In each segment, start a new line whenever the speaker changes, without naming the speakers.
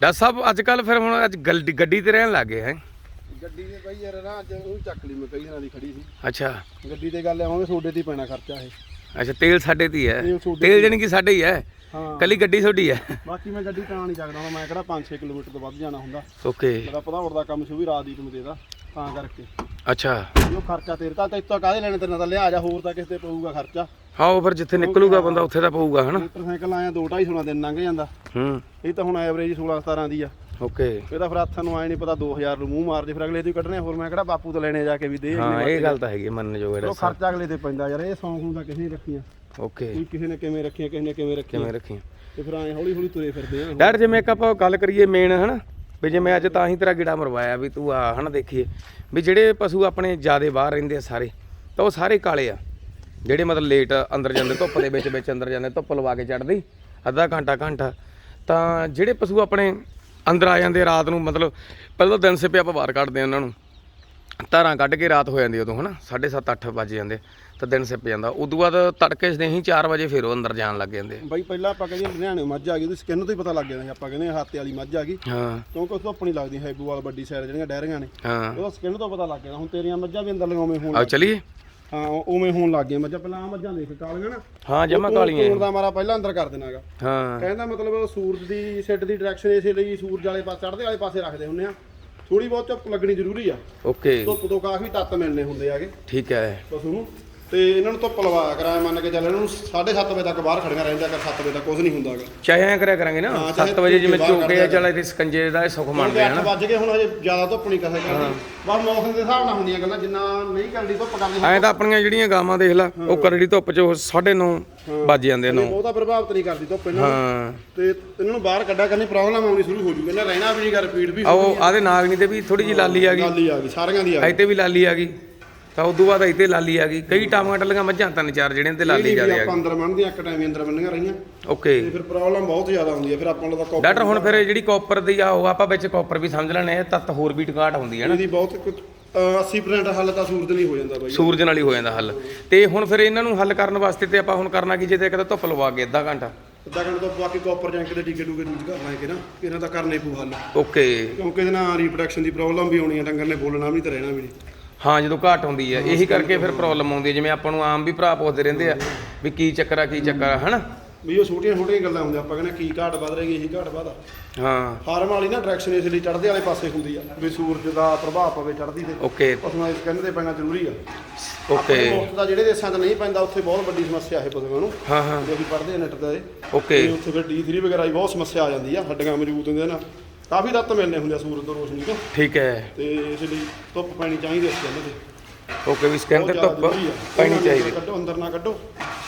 Doctor ਸਾਹਿਬ ਅੱਜ ਕੱਲ ਫਿਰ ਹੁਣ ਅੱਜ ਗੱਡੀ ਗੱਡੀ ਤੇ ਰਹਿਣ ਲੱਗੇ ਹੈ?
ਗੱਡੀ ਦੇ ਬਈ ਯਾਰ ਨਾ ਅੱਜ ਉਹ ਚੱਕ ਲਈ ਮੈਂ ਕਈ ਦਿਨਾਂ ਦੀ ਖੜੀ ਸੀ।
ਅੱਛਾ।
ਗੱਡੀ ਤੇ ਗੱਲ ਆਵਾਂਗੇ ਸੋਡੇ ਤੇ ਹੀ ਪੈਣਾ ਖਰਚਾ ਇਹ।
ਅੱਛਾ ਤੇਲ ਸਾਡੇ ਤੇ ਹੀ ਹੈ
ਤੇਲ ਤੁਹਾਡੇ
ਤੇਲ ਕਿ ਸਾਡੇ ਹੀ ਹੈ
ਹਾਂ।
ਕੱਲੀ ਗੱਡੀ ਤੁਹਾਡੀ ਹੈ
ਬਾਕੀ ਮੈਂ ਗੱਡੀ ਤਾਂ ਨਹੀਂ ਚੱਕਦਾ ਹੁੰਦਾ ਮੈਂ ਕਿਹੜਾ 5-6 ਕਿਲੋਮੀਟਰ ਤੋਂ ਵੱਧ ਜਾਣਾ ਹੁੰਦਾ।
ਓਕੇ।
ਮੇਰਾ ਪਧਾਵੜ ਦਾ ਕੰਮ ਸ਼ੁਰੂ ਰਾਤ ਦੀ ਨੂੰ ਦੇਦਾ ਤਾਂ ਕਰਕੇ।
ਅੱਛਾ।
ਵੀ ਉਹ ਖਰਚਾ ਤੇਰੇ ਤਾਂ ਇੱਥੋਂ ਕਾਹਦੇ ਲੈਣੇ ਤੇਰੇ ਨਾਲ ਤਾਂ ਲਿਆ ਜਾ ਹੋਰ ਤਾਂ ਕਿਸੇ ਤੇ ਪਊਗਾ ਖਰਚਾ।
ਹਾਂ ਉਹ ਫਿਰ ਜਿੱਥੇ ਨਿਕਲੂਗਾ ਬੰਦਾ ਉੱਥੇ ਤਾਂ ਪਊਗਾ ਹਨਾ?
ਮੋਟਰਸਾਈਕਲ ਆਇਆ 2.5 ਸੋਨਾ ਦਿਨ ਲੰਘ ਜਾਂਦਾ।
ਹੂੰ।
ਇਹ ਤਾਂ ਹੁਣ ਐਵਰੇਜ 16-17 ਦੀ ਆ।
ਓਕੇ।
ਇਹਦਾ ਫਿਰ ਹੱਥਾਂ ਨੂੰ ਆਏ ਨਹੀਂ ਪਤਾ 2000 ਨੂੰ ਮੂੰਹ ਮਾਰ ਜੇ ਫਿਰ ਅਗਲੇ ਤੋਂ ਹੀ ਕੱਢਣੇ ਹੋਰ ਮੈਂ ਕਿਹੜਾ ਬਾਪੂ ਤੋਂ ਲੈਣੇ ਜਾ ਕੇ ਵੀ ਦੇ
ਹਾਂ ਇਹ ਗੱਲ ਤਾਂ ਹੈਗੀ ਮੰਨ ਜੋ
ਉਹ
ਇਹਦਾ
ਖਰਚਾ ਅਗਲੇ ਤੇ ਪੈਂਦਾ ਯਾਰ ਇਹ ਸੌਂਕ ਨੂੰ ਤਾਂ ਕਿਸੇ ਨੇ ਰੱਖੀਆਂ।
ਓਕੇ।
ਕਿਸੇ ਨੇ ਕਿਵੇਂ ਰੱਖੀਆਂ ਕਿਸੇ ਨੇ ਕਿਵੇਂ ਰੱਖੀਆਂ।
ਕਿਵੇਂ ਰੱਖੀ
ਤੇ ਫਿਰ ਐ ਹੌਲੀ ਹੌਲੀ ਤੁਰੇ ਫਿਰਦੇ ਆ
ਡਰ ਜਿਵੇਂ ਆਪਾਂ ਗੱਲ ਕਰੀਏ ਮੇਨ ਹਨਾ? ਵੀ ਜਿਵੇਂ ਅੱਜ ਤਾਂ ਹੀ ਤੇਰਾ ਗਿੜਾ ਮਰਵਾਇਆ ਵੀ ਤੂੰ ਆ ਹਨਾ ਦੇਖੀਏ। ਵੀ ਜਿਹੜੇ ਪਸ਼ੂ ਆਪਣੇ ਜਿਆਦੇ ਬਾਹਰ ਰਹਿੰਦੇ ਆ ਸਾਰੇ ਤਾਂ ਉਹ ਸਾਰੇ ਕਾਲੇ ਆ। ਜਿਹੜੇ ਮਤਲਬ ਲੇਟ ਅੰਦਰ ਜਾਂਦੇ ਧੁੱਪ ਦੇ ਵਿੱਚ ਵਿੱਚ ਅੰਦਰ ਜਾਂਦੇ ਧੁੱਪ ਲਵਾ ਕੇ ਚੜਦੀ ਅੱਧਾ ਘੰਟਾ ਘੰਟਾ। ਤਾਂ ਜਿਹੜੇ ਪਸ਼ੂ ਆਪਣੇ ਅੰਦਰ ਆ ਜਾਂਦੇ ਰਾਤ ਨੂੰ ਮਤਲਬ ਪਹਿਲਾਂ ਦਿਨ ਸਿਪੇ ਆਪਾਂ ਬਾਹਰ ਕੱਢਦੇ ਆ ਉਹਨਾਂ ਨੂੰ। ਧਾਰਾਂ ਕੱਢ ਕੇ ਰਾਤ ਹੋ ਜਾਂਦੀ ਉਦੋਂ ਹਨਾ? 7:30 8 ਵਜੇ ਜਾਂਦੇ ਤਾਂ ਦਿਨ ਸਿਪ ਜਾਂਦਾ। ਉਦੋਂ ਬਾਅਦ ਤੜਕੇ ਸਨੇਹੀ 4 ਵਜੇ ਫਿਰ ਉਹ ਅੰਦਰ ਜਾਣ ਲੱਗ ਜਾਂਦੇ
ਬਾਈ ਪਹਿਲਾਂ ਆਪਾਂ ਕਹਿੰਦੇ ਲੁਧਿਆਣੇ ਮੱਝ ਆ ਗਈ ਉਹਦੀ ਸਕਿਨ ਤੋਂ ਹੀ ਪਤਾ ਲੱਗ ਜਾਂਦਾ ਸੀ ਆਪਾਂ ਕਹਿੰਦੇ ਹਾਤੇ ਵਾਲੀ ਮੱਝ ਆ ਗਈ।
ਹਾਂ।
ਕਿਉਂਕਿ ਉਸ ਤੋਂ ਆਪਣੀ ਲੱਗਦੀ ਹੈਬੂ ਵਾਲ ਵੱਡੀ ਸਾਈਡ ਜਿਹੜੀਆਂ ਡੈਰੀਆਂ ਨੇ
ਹਾਂ।
ਉਹਦਾ ਸਕਿਨ ਤੋਂ ਪਤਾ ਲੱਗ ਜਾਂਦਾ। ਹੁਣ ਤੇਰੀਆਂ ਮੱਝਾਂ ਵੀ ਅੰਦਰ ਲਗਾਉਵੇਂ ਹੋਣ
ਆਓ ਚਲੀਏ।
ਹਾਂ ਉਵੇਂ ਹੋਣ ਲੱਗ ਗਈਆਂ ਮੱਝਾਂ ਪਹਿਲਾਂ ਆ ਮੱਝਾਂ ਦੇਖ ਕਾਲੀਆਂ ਨਾ
ਹਾਂ ਜਮਾ ਕਾਲੀਆਂ
ਕੋਣ ਦਾ ਮਾਰਾ ਪਹਿਲਾਂ ਅੰਦਰ ਕਰ ਦੇਣਾਗਾ
ਹਾਂ।
ਕਹਿੰਦਾ ਮਤਲਬ ਉਹ ਸੂਰਜ ਦੀ ਸਿੱਟ ਦੀ ਡਾਇਰੈਕਸ਼ਨ ਇਸੇ ਲਈ ਸੂਰਜ ਵਾਲੇ ਪਾਸੇ ਚੜ੍ਹਦੇ ਵਾਲੇ ਪਾਸੇ ਰੱਖਦੇ ਹੁੰਦੇ ਆ। ਥੋੜੀ ਬਹੁਤ ਧੁੱਪ ਲੱਗਣੀ ਜ਼ਰੂਰੀ ਆ।
ਓਕੇ।
ਧੁੱਪ ਤੋਂ ਕਾਫੀ ਤੱਤ ਮਿਲਨੇ ਹੁੰਦੇ ਆਗੇ
ਠੀਕ ਹੈ।
ਪਸ਼ੂ ਨੂੰ ਤੇ ਇਹਨਾਂ ਨੂੰ ਧੁੱਪ ਲਵਾਇਆ ਕਰਾਇਆ ਮੰਨ ਕੇ ਚੱਲ ਇਹਨਾਂ ਨੂੰ 7:30 ਵਜੇ ਤੱਕ ਬਾਹਰ ਖੜੀਆਂ ਰਹਿੰਦਾ ਕਰ 7 ਵਜੇ ਤੱਕ ਕੁਝ ਨਹੀਂ ਹੁੰਦਾਗਾ
ਚਾਹੇ ਐਂ ਕਰਿਆ ਕਰਾਂਗੇ ਨਾ
ਹਾਂ, ਚਾਹੇ
7 ਵਜੇ ਜਿਵੇਂ
ਬਾਹਰ
ਝੋਕੇ ਆ ਚੱਲ ਇਹਦੇ ਸਕੰਜੇ ਦਾ ਇਹ ਸੁੱਖ ਮੰਨਦੇ ਆ
8
ਨਾ।
ਵੱਜ ਗਏ ਹੁਣ ਹਜੇ ਜ਼ਿਆਦਾ ਧੁੱਪ ਨਹੀਂ ਕਸੇ ਕਰਦੀ ਬਸ ਮੌਸਮ ਦੇ ਹਿਸਾਬ ਨਾਲ ਹੁੰਦੀਆਂ ਗੱਲਾਂ ਜਿੰਨਾ ਨਹੀਂ ਕਰਦੀ ਧੁੱਪ ਕਰਦੀ
ਐਂ ਤਾਂ ਆਪਣੀਆਂ ਜਿਹੜੀਆਂ ਗਾਵਾਂ ਦੇਖ ਲੈ ਉਹ ਕਰੜੀ ਧੁੱਪ 'ਚ 9:30 ਵੱਜ ਜਾਂਦੇ ਨੇ।
ਬਹੁਤਾ ਪ੍ਰਭਾਵਿਤ ਨਹੀਂ ਕਰਦੀ ਧੁੱਪ ਇਹਨਾਂ ਨੂੰ।
ਹਾਂ।
ਤੇ ਇਹਨਾਂ ਨੂੰ ਬਾਹਰ ਕੱਢਿਆ ਕਰਨੀ ਪ੍ਰੋਬਲਮ ਆਉਣੀ ਸ਼ੁਰੂ ਹੋ ਜੂਗੀ। ਇਹਨਾਂ ਰਹਿਣਾ ਵੀ ਨਹੀਂ ਕਰ ਰਿਪੀਟ ਵੀ
ਆਓ ਆਦੇ ਨਾਗਨੀ ਤੇ ਵੀ ਥੋੜੀ ਜੀ ਲਾਲੀ ਆ ਗਈ।
ਗੱਲ ਹੀ ਆ ਗਈ ਸਾਰਿਆਂ ਦੀ ਆ ਗਈ।
ਇੱਥੇ ਵੀ ਲਾਲੀ ਆ ਗਈ। ਤਾਂ ਉਦੋਂ ਬਾਅਦ ਇੱਥੇ ਲਾਲੀ ਆ ਗਈ। ਕਈ ਟਾਮਾਂ ਟੱਲੀਆਂ ਮੱਝਾਂ ਤਿੰਨ ਚਾਰ ਜਿਹੜੀਆਂ ਤੇ ਲਾਲੀ ਜਾਂਦੇ ਆ
ਆਪਾਂ ਅੰਦਰ ਬੰਨ੍ਹਦੀਆਂ ਇੱਕ ਟਾਈਮ ਹੀ ਅੰਦਰ ਬੰਨੀਆਂ ਰਹੀਆਂ।
ਓਕੇ।
ਤੇ ਫਿਰ ਪ੍ਰੋਬਲਮ ਬਹੁਤ ਜ਼ਿਆਦਾ ਹੁੰਦੀ ਹੈ ਫਿਰ ਆਪਾਂ ਨੂੰ ਤਾਂ ਕਾਪਰ
ਡਾਕਟਰ ਹੁਣ ਫਿਰ ਜਿਹੜੀ ਕਾਪਰ ਦੀ ਆ ਉਹ ਆਪਾਂ ਵਿੱਚ ਕਾਪਰ ਵੀ ਸਮਝ ਲੈਣੇ ਇਹ ਤੱਤ ਹੋਰ ਵੀ ਟਿਕਾਟ ਹੁੰਦੀ ਹੈ ਨਾ।
ਇਹਦੀ ਬਹੁਤ ਕੁ- ਅਹ 80% ਹੱਲ ਤਾਂ ਸੂਰਜ ਨਹੀਂ ਹੋ ਜਾਂਦਾ ਬਾਈ।
ਸੂਰਜ ਨਾਲ ਹੀ ਹੋ ਜਾਂਦਾ ਹੱਲ। ਤੇ ਹੁਣ ਫਿਰ ਇਹਨਾਂ ਨੂੰ ਹੱਲ ਕਰਨ ਵਾਸਤੇ ਤੇ ਆਪਾਂ ਹੁਣ ਕਰਨਾ ਕੀ ਜੇ ਤੇ ਕਿਤੇ ਧੁੱਪ ਲਵਾ ਕੇ ਅੱਧਾ ਘੰਟਾ।
ਅੱਧਾ ਘੰਟਾ ਤੋਂ ਬਾਕੀ ਕਾਪਰ ਜਾਂ ਕਿਤੇ ਟੀਕੇ ਟੂਕੇ ਯੂਜ਼ ਕਰਨਾ ਹੈ ਕਿ ਨਾ ਇਹਨਾਂ ਦਾ ਕਰਨੇ ਪਊ ਹੱਲ।
ਓਕੇ।
ਕਿਉਂਕਿ ਇਹਦੇ ਨਾਲ ਰੀਪਰੋਡਕਸ਼ਨ ਦੀ ਪ੍ਰੋਬਲਮ ਵੀ ਆਉਣੀ ਹੈ ਡੰਗਰ ਨੇ ਬੋਲਣਾ ਵੀ ਨਹੀਂ ਤੇ ਰਹਿਣਾ ਵੀ ਨਹੀਂ।
ਹਾਂ ਜਦੋਂ ਘਾਟ ਹੁੰਦੀ ਹੈ ਇਹੀ ਕਰਕੇ ਫਿਰ ਪ੍ਰੋਬਲਮ ਆਉਂਦੀ ਹੈ ਜਿਵੇਂ ਆਪਾਂ ਨੂੰ ਆਮ ਵੀ ਭਰਾ ਪੁੱਛਦੇ ਰਹਿੰਦੇ ਆ ਵੀ ਕੀ ਚੱਕਰ ਆ ਕੀ ਚੱਕਰ ਆ ਹਨਾ?
ਵੀ ਉਹ ਛੋਟੀਆਂ ਛੋਟੀਆਂ ਗੱਲਾਂ ਹੁੰਦੀਆਂ ਆਪਾਂ ਕਹਿੰਦੇ ਕੀ ਘਾਟ ਵੱਧ ਰਹੀ ਇਹੀ ਘਾਟ ਵਧਾ
ਹਾਂ।
ਫਾਰਮ ਵਾਲੀ ਨਾ ਡਾਇਰੈਕਸ਼ਨ ਇਸ ਲਈ ਚੜ੍ਹਦੇ ਵਾਲੇ ਪਾਸੇ ਹੁੰਦੀ ਆ ਵੀ ਸੂਰਜ ਦਾ ਪ੍ਰਭਾਵ ਪਵੇ ਚੜ੍ਹਦੀ ਤੇ।
ਓਕੇ
ਪਸ਼ੂਆਂ ਦੇ ਸਕਿਨ ਤੇ ਪੈਣਾ ਜ਼ਰੂਰੀ ਆ।
ਓਕੇ
ਮੁਫਤ ਦਾ ਜਿਹੜੇ ਦੇਸ਼ਾਂ 'ਚ ਨਹੀਂ ਪੈਂਦਾ ਉੱਥੇ ਬਹੁਤ ਵੱਡੀ ਸਮੱਸਿਆ ਹੈ ਪਸ਼ੂਆਂ ਨੂੰ।
ਹਾਂ ਹਾਂ।
ਜੇ ਅਸੀਂ ਪੜ੍ਹਦੇ ਨੈਟ ਤੇ।
ਓਕੇ
ਉੱਥੇ ਫਿਰ D3 ਵਗੈਰਾ ਦੀ ਬਹੁਤ ਸਮੱਸਿਆ ਆ ਜਾਂਦੀ ਆ ਹੱਡੀਆਂ ਮਜ਼ਬੂਤ ਹੁੰਦੀਆਂ ਨਾ। ਕਾਫੀ ਰੱਤ ਮਿਲਨੇ ਹੁੰਦੇ ਆ ਸੂਰਜ ਤੋਂ ਰੋਸ਼ਨੀ ਤੋਂ।
ਠੀਕ ਹੈ।
ਤੇ ਇਸ ਲਈ ਧੁੱਪ ਪੈਣੀ ਚਾਹੀਦੀ ਇਸ ਕਹਿੰਦੇ ਤੇ
ਓਕੇ ਵੀ ਸਕਿਨ ਤੇ ਧੁੱਪ। ਪੈਣੀ ਚਾਹੀਦੀ।
ਕੱਢੋ ਅੰਦਰ ਨਾ ਕੱਢੋ।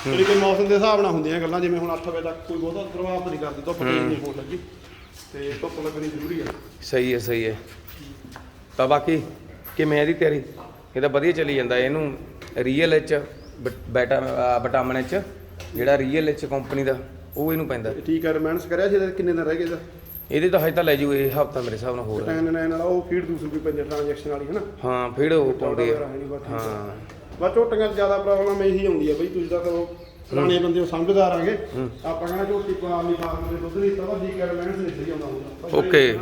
ਜਿਹੜੀ ਕਿ ਮੌਸਮ ਦੇ ਹਿਸਾਬ ਨਾਲ ਹੁੰਦੀਆਂ ਗੱਲਾਂ ਜਿਵੇਂ ਹੁਣ 8 ਵਜੇ ਤੱਕ ਕੋਈ ਬਹੁਤਾ ਪ੍ਰਭਾਵ ਨਹੀਂ ਕਰਦੀ ਧੁੱਪ ਨਹੀਂ ਹੋਣ ਲੱਗੀ। ਤੇ ਧੁੱਪ ਲੱਗਣੀ ਜ਼ਰੂਰੀ ਆ।
ਸਹੀ ਹੈ ਸਹੀ ਹੈ। ਤਾਂ ਬਾਕੀ ਕਿਵੇਂ ਇਹਦੀ ਤਿਆਰੀ? ਇਹ ਤਾਂ ਵਧੀਆ ਚੱਲੀ ਜਾਂਦਾ। ਇਹਨੂੰ ਰੀਅਲ ਚ ਬੈਟਾ ਵਿਟਾਮਿਨ ਚ ਜਿਹੜਾ ਰੀਅਲ ਚ ਕੰਪਨੀ ਦਾ ਉਹ ਇਹਨੂੰ ਪੈਂਦਾ।
ਠੀਕ ਹੈ ਰਮੈਂਸ ਕਰਿਆ ਸੀ ਇਹਦੇ ਕਿੰਨੇ ਦਿਨ ਰਹਿ ਗਏ ਇਹਦਾ?
ਇਹਦੇ ਤਾਂ ਹਜੇ ਤਾਂ ਲੈ ਜੂ ਇਹ ਹਫਤਾ ਮੇਰੇ ਹਿਸਾਬ ਨਾਲ ਹੋਰ
ਟੈਨ ਨੈਨ ਵਾਲਾ ਉਹ ਫੀਡ ਦੂਸਰੀ ਕੋਈ ਪੈਂਦੇ ਟ੍ਰਾਂਜੈਕਸ਼ਨ ਵਾਲੀ ਹੈ ਨਾ?
ਹਾਂ ਫਿਰ ਉਹ ਪਾਉਂਦੇ ਆ।
ਹੈ।
ਹਾਂ।
ਬਸ ਝੋਟੀਆਂ 'ਚ ਜ਼ਿਆਦਾ ਪ੍ਰੋਬਲਮ ਇਹੀ ਆਉਂਦੀ ਆ ਬਈ ਤੁਸੀਂ ਤਾਂ ਚਲੋ ਪੁਰਾਣੇ ਬੰਦੇ ਹੋ ਸਮਝਦਾਰ ਆਂਗੇ। ਆਪਾਂ ਕਹਿੰਦਾ ਝੋਟੀ ਪਾ ਲਈ ਫਾਰਮ ਦੇ ਦੁੱਧ ਨਹੀਂ ਤਾਂ ਦੀ ਕਰ ਮੈਂਸ ਨਹੀਂ ਸਹੀ ਆਉਂਦਾ ਹੁੰਦਾ।
ਓਕੇ।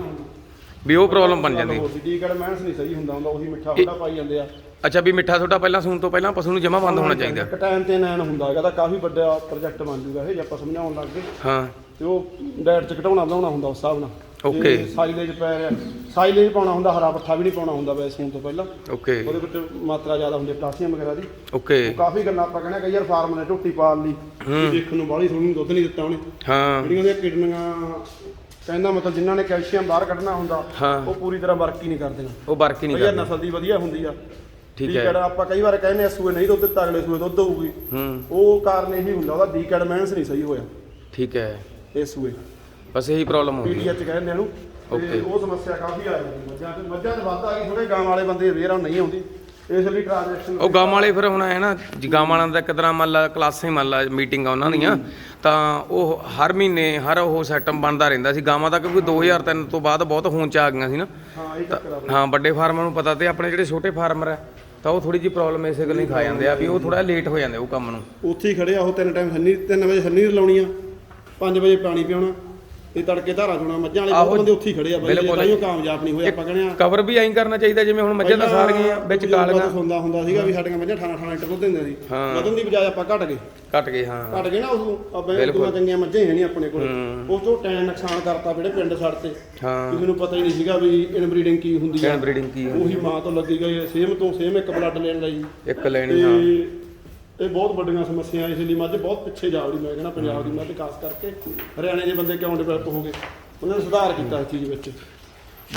ਵੀ ਉਹ ਪ੍ਰੋਬਲਮ ਬਣ ਜਾਂਦੀ।
ਦੀ ਕਰ ਮੈਂਸ ਨਹੀਂ ਸਹੀ ਹੁੰਦਾ ਹੁੰਦਾ ਉਹੀ ਮਿੱਠਾ ਹੁੰਦਾ ਪਾਈ ਜਾਂਦੇ ਆ।
ਅੱਛਾ ਵੀ ਮਿੱਠਾ ਤੁਹਾਡਾ ਪਹਿਲਾਂ ਸੂਣ ਤੋਂ ਪਹਿਲਾਂ ਪਸ਼ੂ ਨੂੰ ਜਮਾ ਬੰਦ ਹੋਣਾ ਚਾਹੀਦਾ।
ਇੱਕ ਟਾਈਮ ਤੇ ਨੈਨ ਹੁੰਦਾ ਹੈਗਾ ਤਾਂ ਕਾਫੀ ਵੱਡਾ ਪ੍ਰੋਜੈਕਟ ਬਣ ਜੂਗਾ ਇਹ ਜੇ ਆਪਾਂ ਸਮਝਾਉਣ ਲੱਗ ਗਏ।
ਹਾਂ।
ਤੇ ਉਹ ਡਾਇਟ ਚ ਘਟਾਉਣਾ ਬਣਾਉਣਾ ਹੁੰਦਾ ਉਸ ਹਿਸਾਬ ਨਾਲ।
Okay.
ਸਾਈਲੇਜ ਪੈ ਰਿਹਾ ਸਾਈਲੇਜ ਪਾਉਣਾ ਹੁੰਦਾ ਹਰਾ ਪੱਠਾ ਵੀ ਨਹੀਂ ਪਾਉਣਾ ਹੁੰਦਾ ਵੈਸੇ ਸੂਣ ਤੋਂ ਪਹਿਲਾਂ।
ਓਕੇ
ਉਹਦੇ ਵਿੱਚ ਮਾਤਰਾ ਜ਼ਿਆਦਾ ਹੁੰਦੀ ਹੈ ਪੋਟਾਸ਼ੀਅਮ ਵਗੈਰਾ ਦੀ।
ਓਕੇ
ਕਾਫੀ ਗੱਲਾਂ ਆਪਾਂ ਕਹਿੰਦੇ ਕਈ ਯਾਰ ਫਾਰਮ ਨੇ ਝੋਟੀ ਪਾਲ ਲਈ ਦੇਖਣ ਨੂੰ ਬਾਹਲੀ ਸੋਹਣੀ ਦੁੱਧ ਨਹੀਂ ਦਿੱਤਾ ਉਹਨੇ।
ਹਾਂ।
ਜਿਹੜੀਆਂ ਉਹਦੀਆਂ ਕਿਡਨੀਆਂ ਕਹਿੰਦਾ ਮਤਲਬ ਜਿਨ੍ਹਾਂ ਨੇ ਕੈਲਸ਼ੀਅਮ ਬਾਹਰ ਕੱਢਣਾ ਹੁੰਦਾ
ਹਾਂ।
ਉਹ ਪੂਰੀ ਤਰ੍ਹਾਂ ਵਰਕ ਹੀ ਨਹੀਂ ਕਰਦੀਆਂ
ਉਹ ਵਰਕ ਹੀ ਨਹੀਂ
ਯਾਰ
ਕਰਦਾ।
ਨਸਲ ਦੀ ਵਧੀਆ ਹੁੰਦੀ ਆ।
ਠੀਕ
ਹੈ।
ਹੈ
ਆਪਾਂ ਕਈ ਵਾਰ ਕਹਿੰਦੇ ਆ ਸੂਏ ਨਹੀਂ ਦੁੱਧ ਦਿੱਤਾ ਅਗਲੇ ਸੂਏ ਦੁੱਧ ਹੋਊਗੀ
ਹੂੰ।
ਉਹ ਕਾਰਨ ਇਹੀ ਹੁੰਦਾ ਉਹਦਾ ਡੀਕੈਡਮੈਂਸ ਨਹੀਂ ਸਹੀ ਹੋਇਆ।
ਠੀਕ ਹੈ।
ਇਹ ਸੂਏ।
ਬਸ ਇਹੀ ਪ੍ਰੋਬਲਮ ਹੁੰਦੀ ਹੈ
ਪੀਡੀਐਚ ਕਹਿੰਦੇ ਇਹਨੂੰ। ਤੇ
Okay.
ਉਹ ਸਮੱਸਿਆ ਕਾਫੀ ਆ ਜਾਂਦੀ। ਮੱਝਾਂ ਤੇ ਮੱਝਾਂ ਤੇ ਵੱਧ ਆ ਗਈ ਥੋੜੇ ਗਾਂ ਵਾਲੇ ਬੰਦੇ ਵੇਰਾਂ ਨਹੀਂ ਆਉਂਦੀ। ਇਸ ਲਈ ਟ੍ਰਾਂਜੈਕਸ਼ਨ
ਉਹ ਗਾਂ ਵਾਲੇ ਫਿਰ ਹੁਣ ਹੈ ਨਾ ਜੀ ਗਾਂ ਵਾਲਾਂ ਦਾ ਇੱਕ ਤਰ੍ਹਾਂ ਮੰਨ ਲਾ ਕਲਾਸੇ ਮੰਨ ਲਾ ਮੀਟਿੰਗ ਆ ਉਹਨਾਂ ਦੀਆਂ ਤਾਂ ਉਹ ਹਰ ਮਹੀਨੇ ਹਰ ਉਹ ਸਿਸਟਮ ਬਣਦਾ ਰਹਿੰਦਾ ਸੀ। ਗਾਵਾਂ ਦਾ ਕਿਉਂਕਿ 2003 ਤੋਂ ਬਾਅਦ ਬਹੁਤ ਹੋਂਚ ਆ ਗਈਆਂ ਸੀ ਨਾ।
ਹਾਂ ਇਹ ਚੱਕਰ ਆ
ਹਾਂ ਵੱਡੇ ਫਾਰਮਰਾਂ ਨੂੰ ਪਤਾ ਤੇ ਆਪਣੇ ਜਿਹੜੇ ਛੋਟੇ ਫਾਰਮਰ ਆ ਤਾਂ ਉਹ ਥੋੜੀ ਜਿਹੀ ਪ੍ਰੋਬਲਮ ਇਸੇ ਗੱਲ ਨਹੀਂ ਖਾ ਜਾਂਦੇ ਆ ਵੀ ਉਹ ਥੋੜਾ ਲੇਟ ਹੋ ਜਾਂਦੇ ਉਹ ਕੰਮ ਨੂੰ।
ਉੱਥੇ ਹੀ ਖੜੇ ਆ ਉਹ ਤਿੰਨ ਟਾਈਮ ਹੰਨੀ ਤਿੰਨ ਵਜੇ ਹੰਨੀ ਲਾਉਣੀ ਆ 5 ਵਜੇ ਪਾਣੀ ਪਿਆਉਣਾ। ਤੇ ਤੜਕੇ ਧਾਰਾ ਚੋਣਾ ਮੱਝਾਂ ਵਾਲੇ ਬਹੁਤ ਬੰਦੇ ਉੱਥੇ ਹੀ ਖੜੇ ਆ ਬਾਈ। ਤਾਈਓ ਕਾਮਯਾਬ ਨਹੀਂ ਹੋਏ ਆਪਾਂ ਕਹਿੰਦੇ ਆ।
ਕਵਰ ਵੀ ਐਂ ਕਰਨਾ ਚਾਹੀਦਾ ਜਿਵੇਂ ਹੁਣ ਮੱਝਾਂ ਤਾਂ ਸਾਰ ਗਈਆਂ ਵਿੱਚ ਕਾਲੀਆਂ।
ਹੁੰਦਾ ਹੁੰਦਾ ਸੀਗਾ ਵੀ ਸਾਡੀਆਂ ਮੱਝਾਂ 18 18 ਲੀਟਰ ਦੁੱਧ ਦਿੰਦੇ ਸੀ।
ਹਾਂ।
ਵਧਣ ਦੀ ਬਜਾਏ ਆਪਾਂ ਘਟ ਗਏ।
ਘਟ ਗਏ ਹਾਂ।
ਘਟ ਗਏ ਨਾ ਉਦੋਂ ਆਪਾਂ। ਦੁਆ ਚੰਗੀਆਂ ਮੱਝਾਂ ਹੈ ਨਹੀਂ ਆਪਣੇ ਕੋਲ।
ਹੂੰ।
ਉਸ ਤੋਂ ਟੈਨ ਨੁਕਸਾਨ ਕਰਤਾ ਜਿਹੜੇ ਪਿੰਡ ਛੱਡ ਤੇ।
ਹਾਂ।
ਕਿਸੇ ਨੂੰ ਪਤਾ ਹੀ ਨਹੀਂ ਸੀਗਾ ਵੀ ਇਨਬਰੀਡਿੰਗ ਕੀ ਹੁੰਦੀ ਆ।
ਕੈਨ ਬਰੀਡਿੰਗ ਕੀ ਹੁੰਦੀ
ਉਹੀ ਮਾਂ ਤੋਂ ਲੱਗੀ ਗਈ ਸੇਮ ਤੋਂ ਸੇਮ ਇੱਕ ਬਲੱਡ ਲੈਣ ਲਈ
ਇੱਕ ਲੈਣੀ ਹਾਂ।
ਇਹ ਬਹੁਤ ਵੱਡੀਆਂ ਸਮੱਸਿਆ ਇਸ ਲਈ ਮੱਝ ਬਹੁਤ ਪਿੱਛੇ ਜਾ ਰਹੀ ਮੈਂ ਕਹਿੰਦਾ ਪੰਜਾਬ ਦੀ ਮੱਝ ਖਾਸ ਕਰਕੇ ਹਰਿਆਣੇ ਦੇ ਬੰਦੇ ਕਿਉਂ ਡਿਵੈਲਪ ਹੋ ਗਏ ਉਹਨਾਂ ਨੇ ਸੁਧਾਰ ਕੀਤਾ ਇਸ ਚੀਜ਼ ਵਿੱਚ।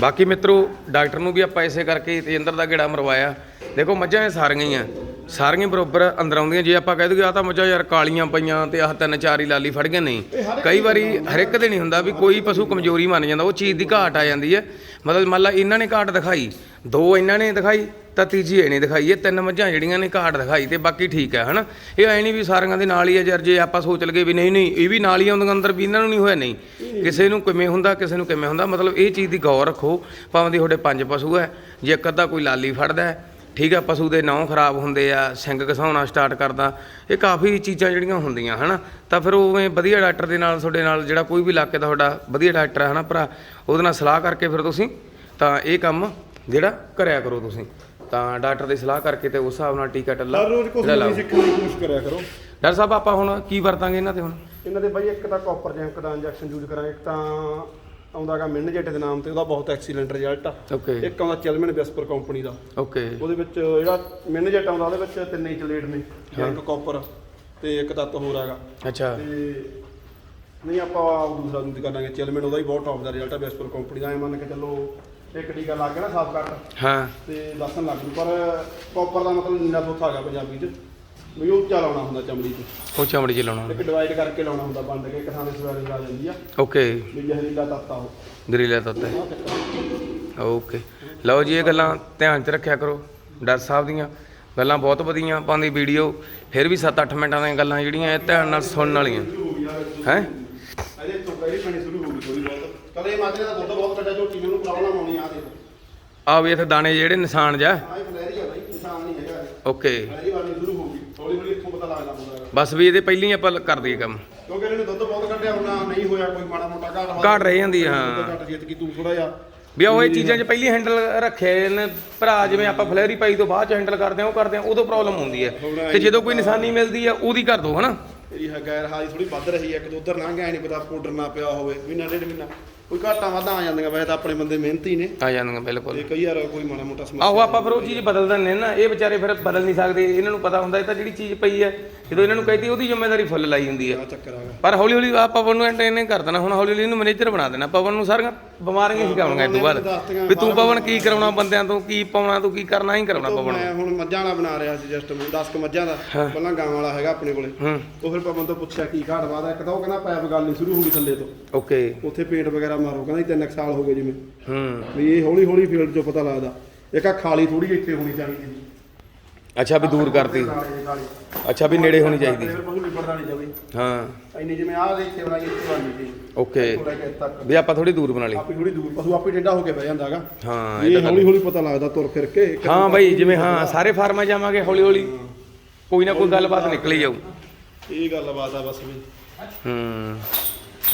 ਬਾਕੀ ਮਿੱਤਰੋ, ਡਾਕਟਰ ਨੂੰ ਵੀ ਆਪਾਂ ਇਸੇ ਕਰਕੇ ਤੇ ਅੰਦਰ ਦਾ ਗੇੜਾ ਮਰਵਾਇਆ। ਦੇਖੋ, ਮੱਝਾਂ ਇਹ ਸਾਰੀਆਂ ਹੀ ਆ। ਸਾਰੀਆਂ ਬਰੋਬਰ ਅੰਦਰ ਆਉਂਦੀਆਂ। ਜੇ ਆਪਾਂ ਕਹਿ ਦਈਏ ਆ ਤਾਂ ਮੱਝਾਂ ਯਾਰ ਕਾਲੀਆਂ ਪਈਆਂ ਤੇ ਆਹ ਤਿੰਨ ਚਾਰ ਹੀ ਲਾਲੀ ਫੜ ਗਏ ਨਹੀਂ ਕਈ ਵਾਰੀ ਹਰ ਇੱਕ ਦੇ ਨਹੀਂ ਹੁੰਦਾ ਵੀ ਕੋਈ ਪਸ਼ੂ ਕਮਜ਼ੋਰੀ ਮੰਨ ਜਾਂਦਾ ਉਹ ਚੀਜ਼ ਦੀ ਘਾਟ ਆ ਜਾਂਦੀ ਹੈ। ਮਤਲਬ ਮੰਨ ਲਾ ਇਹਨਾਂ ਨੇ ਘਾਟ ਦਿਖਾਈ ਦੋ ਇਹਨਾਂ ਨੇ ਦਿਖਾਈ ਤਾਂ ਤੀਜੀ ਇਹਨੇ ਦਿਖਾਈ ਇਹ ਤਿੰਨ ਮੱਝਾਂ ਜਿਹੜੀਆਂ ਨੇ ਘਾਟ ਦਿਖਾਈ ਤੇ ਬਾਕੀ ਠੀਕ ਹੈ ਹਨਾ? ਇਹ ਐ ਨਹੀਂ ਵੀ ਸਾਰੀਆਂ ਦੇ ਨਾਲ ਹੀ ਹੈ ਯਾਰ ਜੇ ਆਪਾਂ ਸੋਚ ਲਗੇ ਵੀ ਨਹੀਂ ਨਹੀਂ ਇਹ ਵੀ ਨਾਲ ਹੀ ਆਉਂਦੀਆਂ ਅੰਦਰ ਵੀ ਇਹਨਾਂ ਨੂੰ ਨਹੀਂ ਹੋਇਆ ਨਹੀਂ। ਕਿਸੇ ਨੂੰ ਕਿਵੇਂ ਹੁੰਦਾ ਕਿਸੇ ਨੂੰ ਕਿਵੇਂ ਹੁੰਦਾ ਮਤਲਬ ਇਹ ਚੀਜ਼ ਦੀ ਗੌਰ ਰੱਖੋ ਭਾਵੇਂ ਦੀ ਤੁਹਾਡੇ ਪੰਜ ਪਸ਼ੂ ਹੈ ਜੇ ਇੱਕ ਅੱਧਾ ਕੋਈ ਲਾਲੀ ਫੜਦਾ ਹੈ ਠੀਕ ਹੈ ਪਸ਼ੂ ਦੇ ਨਹੁੰ ਖਰਾਬ ਹੁੰਦੇ ਆ ਸਿੰਘ ਘਸਾਉਣਾ ਸਟਾਰਟ ਕਰਦਾ ਇਹ ਕਾਫੀ ਚੀਜ਼ਾਂ ਜਿਹੜੀਆਂ ਹੁੰਦੀਆਂ ਹਨਾ? ਤਾਂ ਫਿਰ ਉਵੇਂ ਵਧੀਆ ਡਾਕਟਰ ਦੇ ਨਾਲ ਤੁਹਾਡੇ ਨਾਲ ਜਿਹੜਾ ਕੋਈ ਵੀ ਇਲਾਕੇ ਦਾ ਤੁਹਾਡਾ ਵਧੀਆ ਡਾਕਟਰ ਹੈ ਹਨਾ ਭਰਾ ਉਹਦੇ ਨਾਲ ਸਲਾਹ ਕਰਕੇ ਫਿਰ ਤੁਸੀਂ ਤਾਂ ਇਹ ਕੰਮ ਜਿਹੜਾ ਕਰਿਆ ਕਰੋ ਤੁਸੀਂ। ਤਾਂ ਡਾਕਟਰ ਦੀ ਸਲਾਹ ਕਰਕੇ ਤੇ ਉਸ ਹਿਸਾਬ ਨਾਲ ਟੀਕਾ ਟੱਲਾ
ਹਰ ਰੋਜ਼ ਕੁਝ ਨਵੀਂ। ਸਿੱਖਣ ਦੀ ਕੋਸ਼ਿਸ਼ ਕਰਿਆ ਕਰੋ।
ਡਾਕਟਰ ਸਾਹਿਬ ਆਪਾਂ ਹੁਣ ਕੀ ਵਰਤਾਂਗੇ ਇਹਨਾਂ ਤੇ ਹੁਣ?
ਇਹਨਾਂ ਦੇ ਬਾਈ ਇੱਕ ਤਾਂ ਕਾਪਰ ਜੈਂਕ ਦਾ ਇੰਜੈਕਸ਼ਨ ਯੂਜ਼ ਕਰਾਂਗੇ ਇੱਕ ਤਾਂ ਆਉਂਦਾਗਾ ਮਿੰਨ ਜੈਟ ਦੇ ਨਾਮ ਤੇ ਉਹਦਾ ਬਹੁਤ ਐਕਸੀਲੈਂਟ ਰਿਜ਼ਲਟ ਆ।
ਓਕੇ
ਇੱਕ ਆਉਂਦਾ ਚੈਲਮਨ ਵੈਸਪਰ ਕੰਪਨੀ ਦਾ।
ਓਕੇ
ਉਹਦੇ ਵਿੱਚ ਜਿਹੜਾ ਮਿੰਨ ਜੈਟ ਆਉਂਦਾ ਉਹਦੇ ਵਿੱਚ ਤਿੰਨ ਇੰਚ ਲੇਡ ਨੇ ਜੈਂਕ ਕਾਪਰ ਤੇ ਇੱਕ ਤੱਤ ਹੋਰ ਹੈਗਾ।
ਅੱਛਾ।
ਤੇ ਨਹੀਂ ਆਪਾਂ ਦੂਸਰਾ ਦੂਜੀ ਕਰਾਂਗੇ ਚੈਲਮਨ ਉਹਦਾ ਹੀ ਬਹੁਤ ਟੌਪ ਦਾ ਰਿਜ਼ਲਟ ਆ ਵੈਸਪਰ ਕੰਪਨੀ ਦਾ। ਐ ਮੰਨ ਕੇ ਚੱਲੋ ਇੱਕ ਟੀਕਾ ਲੱਗ ਗਿਆ ਨਾ ਸਾਫ਼ ਕੱਟ।
ਹਾਂ।
ਤੇ ਦੱਸਣ ਲੱਗ ਜੂ ਪਰ ਕਾਪਰ ਦਾ ਮਤਲਬ ਨੀਲਾ ਤੋਥਾ ਹੈਗਾ ਪੰਜਾਬੀ ਚ। ਵੀ ਉਹ ਉੱਚਾ ਲਾਉਣਾ ਹੁੰਦਾ ਚਮੜੀ ਤੇ।
ਉਹ ਚਮੜੀ 'ਚ ਲਾਉਣਾ
ਇੱਕ ਡਿਵਾਈਡ ਕਰਕੇ ਲਾਉਣਾ ਹੁੰਦਾ ਬੰਦ ਕੇ ਕਿਸਾਨ ਦੇ ਸਵਾਰੀ ਆ ਜਾਂਦੀ ਆ।
ਓਕੇ।
ਵੀ ਜ਼ਹਿਰੀਲਾ ਤੱਤ ਆ ਉਹ।
ਗਰੀਲਾ ਤੱਤ ਹੈ।
ਆਹ ਚੱਕਰ।
ਓਕੇ। ਲਓ ਜੀ ਇਹ ਗੱਲਾਂ ਧਿਆਨ 'ਚ ਰੱਖਿਆ ਕਰੋ। ਡਾਕਟਰ ਸਾਹਿਬ ਦੀਆਂ ਗੱਲਾਂ ਬਹੁਤ ਵਧੀਆਂ ਪਾਉਂਦੀ ਵੀਡੀਓ। ਫਿਰ ਵੀ 7-8 ਮਿੰਟਾਂ ਦੀਆਂ ਗੱਲਾਂ ਜਿਹੜੀਆਂ ਇਹ ਧਿਆਨ ਨਾਲ ਸੁਣਨ ਵਾਲੀਆਂ।
ਸ਼ੁਰੂ ਹੋ? ਗਈ ਆ
ਹੈ
ਇਹਦੇ ਤੋਂ ਪਹਿਲੀ ਪਾਣੀ ਸ਼ੁਰੂ ਹੋ ਗਈ ਥੋੜੀ ਬਹੁਤ। ਕਦੇ ਮਾਜਰੇ ਦਾ ਦੁੱਧ ਬਹੁਤ ਕੱਢਿਆ ਝੋਟੀ ਨੂੰ ਪ੍ਰੋਬਲਮ ਆਉਣੀ ਆ ਦੇ
ਆ ਵੀ ਇੱਥੇ ਦਾਣੇ ਜਿਹੜੇ ਨਿਸ਼ਾਨ ਜਾ
ਆਹ ਇਹ ਫਲੈਰੀ ਆ ਬਾਈ ਨਿਸ਼ਾਨ ਨਹੀਂ ਹੈਗਾ। ਇਹ।
ਓਕੇ।
ਫਲੈਰੀ ਵਾਲੀ ਸ਼ੁਰੂ ਹੋ ਹੌਲੀ ਹੌਲੀ ਇੱਥੋਂ ਪਤਾ ਲੱਗਦਾ ਹੁੰਦਾ ਹੈਗਾ।
ਬਸ ਵੀ ਇਹਦੇ ਪਹਿਲਾਂ ਹੀ ਆਪਾਂ ਕਰ ਦਈਏ ਕੰਮ
ਕਿਉਂਕਿ ਇਹਨੇ ਦੁੱਧ ਬਹੁਤ ਕੱਢਿਆ ਉਹਨਾਂ ਨਹੀਂ ਹੋਇਆ ਕੋਈ ਮਾੜਾ ਮੋਟਾ ਘਾਟ ਵਾਧਾ।
ਘਾਟ ਰਹਿ ਜਾਂਦੀ ਹਾਂ।
ਦੁੱਧ ਘੱਟ ਜਿੱਤ ਕੀ ਤੂੰ ਥੋੜਾ ਜਿਹਾ
ਵੀ ਉਹ ਇਹ ਚੀਜ਼ਾਂ 'ਚ ਪਹਿਲੀ ਹੈਂਡਲ ਰੱਖੇ ਨੇ ਭਰਾ ਜਿਵੇਂ ਆਪਾਂ ਫਲੈਰੀ ਪਾਈ ਤੋਂ ਬਾਅਦ 'ਚ ਹੈਂਡਲ ਕਰਦੇ ਆ ਉਹ ਕਰਦੇ ਆ ਉਦੋਂ ਪ੍ਰੋਬਲਮ ਹੁੰਦੀ ਹੈ ਤੇ ਜਦੋਂ ਕੋਈ ਨਿਸ਼ਾਨੀ ਮਿਲਦੀ ਆ ਉਹਦੀ ਕਰ ਦੋ ਹਨਾ
ਤੇਰੀ ਹੈ ਗੈਰ ਹਾਜ਼ਰੀ ਥੋੜੀ ਵੱਧ ਰਹੀ ਹੈ ਕਿ ਉਧਰ ਲੰਘ ਗਿਆ ਨਹੀਂ ਪਤਾ ਪਾਊਡਰ ਨਾ ਪਿਆ ਹੋਵੇ ਮਹੀਨਾ ਡੇਢ ਮਹੀਨਾ ਕੋਈ ਘਾਟਾਂ ਵਾਧਾ ਆ ਜਾਂਦੀਆਂ ਵੈਸੇ ਤਾਂ ਆਪਣੇ ਬੰਦੇ ਮਿਹਨਤੀ ਨੇ।
ਆ ਜਾਂਦੀਆਂ ਬਿਲਕੁਲ।
ਤੇ ਕਈ ਵਾਰ ਕੋਈ ਮਾੜਾ ਮੋਟਾ ਸਮੱਸਿਆ
ਆਹੋ ਆਪਾਂ ਫਿਰ ਉਹ ਚੀਜ਼ ਬਦਲ ਦਿੰਦੇ ਨੇ ਇਹ ਵਿਚਾਰੇ ਫਿਰ ਬਦਲ ਨਹੀਂ ਸਕਦੇ ਇਹਨਾਂ ਨੂੰ ਪਤਾ ਹੁੰਦਾ ਇਹ ਤਾਂ ਜਿਹੜੀ ਚੀਜ਼ ਪਈ ਹੈ ਜਦੋਂ ਇਹਨਾਂ ਨੂੰ ਕਹਤੀ ਉਹਦੀ ਜ਼ਿੰਮੇਵਾਰੀ ਫੁੱਲ ਲਾਈ ਹੁੰਦੀ ਹੈ।
ਆ ਚੱਕਰ ਆਗਾ
ਪਰ ਹੌਲੀ ਹੌਲੀ ਆ ਪਵਨ ਨੂੰ ਐਂਟਰਟੇਨ ਕਰ ਦੇਣਾ ਹੁਣ ਹੌਲੀ ਹੌਲੀ ਇਹਨੂੰ ਮੈਨੇਜਰ ਬਣਾ ਦੇਣਾ ਪਵਨ ਨੂੰ ਸਾਰੀਆਂ ਬਿਮਾਰੀਆਂ ਹੀ ਕਰਾਉਣੀਆਂ ਇਸ ਤੋਂ ਬਾਅਦ ਵੀ ਤੂੰ ਪਵਨ ਕੀ ਕਰਾਉਣਾ ਬੰਦਿਆਂ ਤੋਂ ਕੀ ਪਾਉਣਾ ਤੂੰ ਕੀ ਕਰਨਾ ਹੀ ਕਰਾਉਣਾ ਪਵਨ।
ਮੈਂ ਹੁਣ ਮੱਝਾਂ ਵਾਲਾ ਬਣਾ ਰਿਹਾ ਸੀ ਜਸਟ ਮੈਂ 10 ਕ ਮੱਝਾਂ ਦਾ ਪਹਿਲਾਂ ਗਾਂ ਵਾਲਾ ਹੈਗਾ ਆਪਣੇ ਕੋਲੇ। ਉਹ ਫਿਰ ਪਵਨ ਤੋਂ ਪੁੱਛਿਆ ਕੀ ਘਾਟ ਵਾਦਾ ਇੱਕ ਤਾਂ ਉਹ ਕਹਿੰਦਾ ਪੈਪ ਗੱਲ ਨਹੀਂ ਸ਼ੁਰੂ ਹੋ ਗਈ ਥੱਲੇ ਤੋਂ।
ਓਕੇ।
ਉੱਥੇ ਪੇਂਟ ਵਗੈਰਾ ਮਾਰੋ ਕਹਿੰਦਾ ਜੀ ਤਿੰਨ ਕੁ ਸਾਲ ਹੋ ਗਏ ਜਿਵੇਂ।
ਹੂੰ।
ਵੀ ਇਹ ਹੌਲੀ ਹੌਲੀ ਫੀਲਡ 'ਚੋਂ ਪਤਾ ਲੱਗਦਾ। ਇੱਕ ਆ ਖਾਲੀ ਥੋੜੀ ਇੱਥੇ ਹੋਣੀ ਚਾਹੀਦੀ ਸੀ
ਅੱਛਾ ਵੀ ਦੂਰ ਕਰਤੀ। ਅੱਛਾ ਵੀ ਨੇੜੇ ਹੋਣੀ ਚਾਹੀਦੀ।
ਫਿਰ ਪਸ਼ੂ ਲਿਬੜਦਾ ਨਹੀਂ ਜਾਵੇ।
ਹਾਂ।
ਇੰਨੀ ਜਿਵੇਂ ਆਹ ਦੇ ਇੱਥੇ ਬਣਾਈ ਇੱਥੇ ਬਣਨੀ ਸੀ
ਓਕੇ।
ਥੋੜਾ ਕਿ ਤੱਕ।
ਵੀ ਆਪਾਂ ਥੋੜੀ ਦੂਰ ਬਣਾ ਲਈ।
ਆਪੇ ਥੋੜੀ ਦੂਰ ਪਸ਼ੂ ਆਪੇ ਟੇਢਾ ਹੋ ਕੇ ਬਹਿ ਜਾਂਦਾਗਾ।
ਹਾਂ ਇਹ
ਇਹ
ਤਾਂ ਗੱਲ-
ਹੌਲੀ ਹੌਲੀ ਪਤਾ ਲੱਗਦਾ ਤੁਰ ਫਿਰ ਕੇ।
ਹਾਂ ਬਾਈ ਜਿਵੇਂ ਹਾਂ ਸਾਰੇ ਫਾਰਮਾਂ ਜਾਵਾਂਗੇ ਹੌਲੀ ਹੌਲੀ। ਕੋਈ ਨਾ ਕੋਈ ਗੱਲਬਾਤ ਨਿਕਲ ਹੀ ਜਾਊ।
ਇਹ ਗੱਲਬਾਤ ਆ ਬਸ ਵੀ।
ਹੂੰ।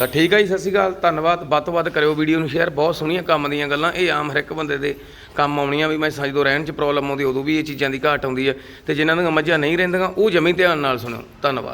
ਤਾਂ ਠੀਕ ਆ ਜੀ, ਸਤਿ ਸ਼੍ਰੀ ਅਕਾਲ, ਧੰਨਵਾਦ, ਵੱਧ ਤੋਂ ਵੱਧ ਕਰਿਓ ਵੀਡੀਓ ਨੂੰ ਸ਼ੇਅਰ ਬਹੁਤ ਸੋਹਣੀਆਂ ਕੰਮ ਦੀਆਂ ਗੱਲਾਂ, ਇਹ ਆਮ ਹਰ ਇੱਕ ਬੰਦੇ ਦੇ ਕੰਮ ਆਉਣੀਆਂ ਵੀ, ਮੈਂ ਜਦੋਂ ਰਹਿਣ 'ਚ ਪ੍ਰੋਬਲਮ ਆਉਂਦੀ, ਉਦੋਂ ਵੀ ਇਹ ਚੀਜ਼ਾਂ ਦੀ ਘਾਟ ਆਉਂਦੀ ਹੈ, ਤੇ ਜਿਨ੍ਹਾਂ ਦੀਆਂ ਮੱਝਾਂ ਨਹੀਂ ਰਹਿੰਦੀਆਂ, ਉਹ ਜਮੀ ਧਿਆਨ ਨਾਲ ਸੁਣਿਓ, ਧੰਨਵਾਦ।